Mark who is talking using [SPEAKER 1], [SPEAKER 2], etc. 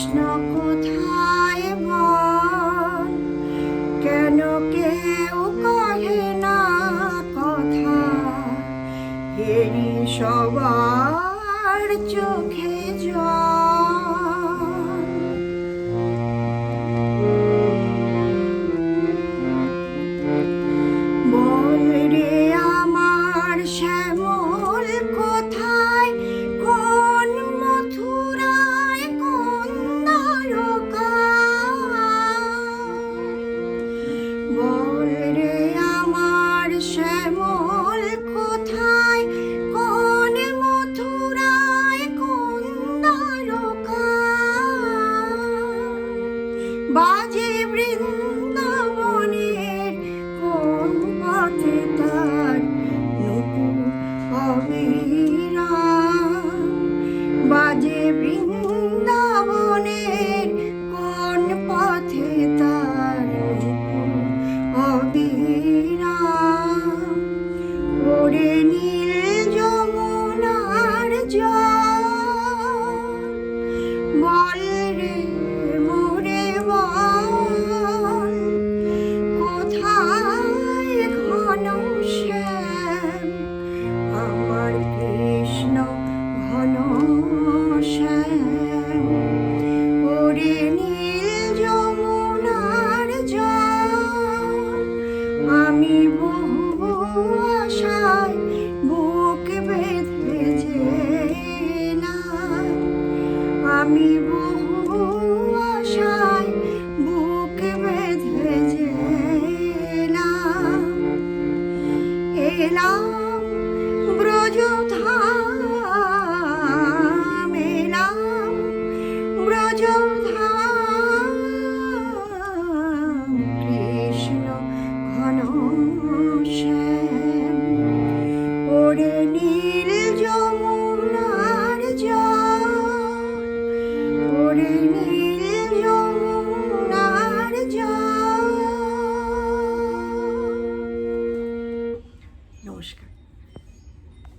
[SPEAKER 1] কৃষ্ণ কোথায় কেন কেউ না সবার চোখে যা বাজে বৃন্দাবনের কোন পথে তার হবে?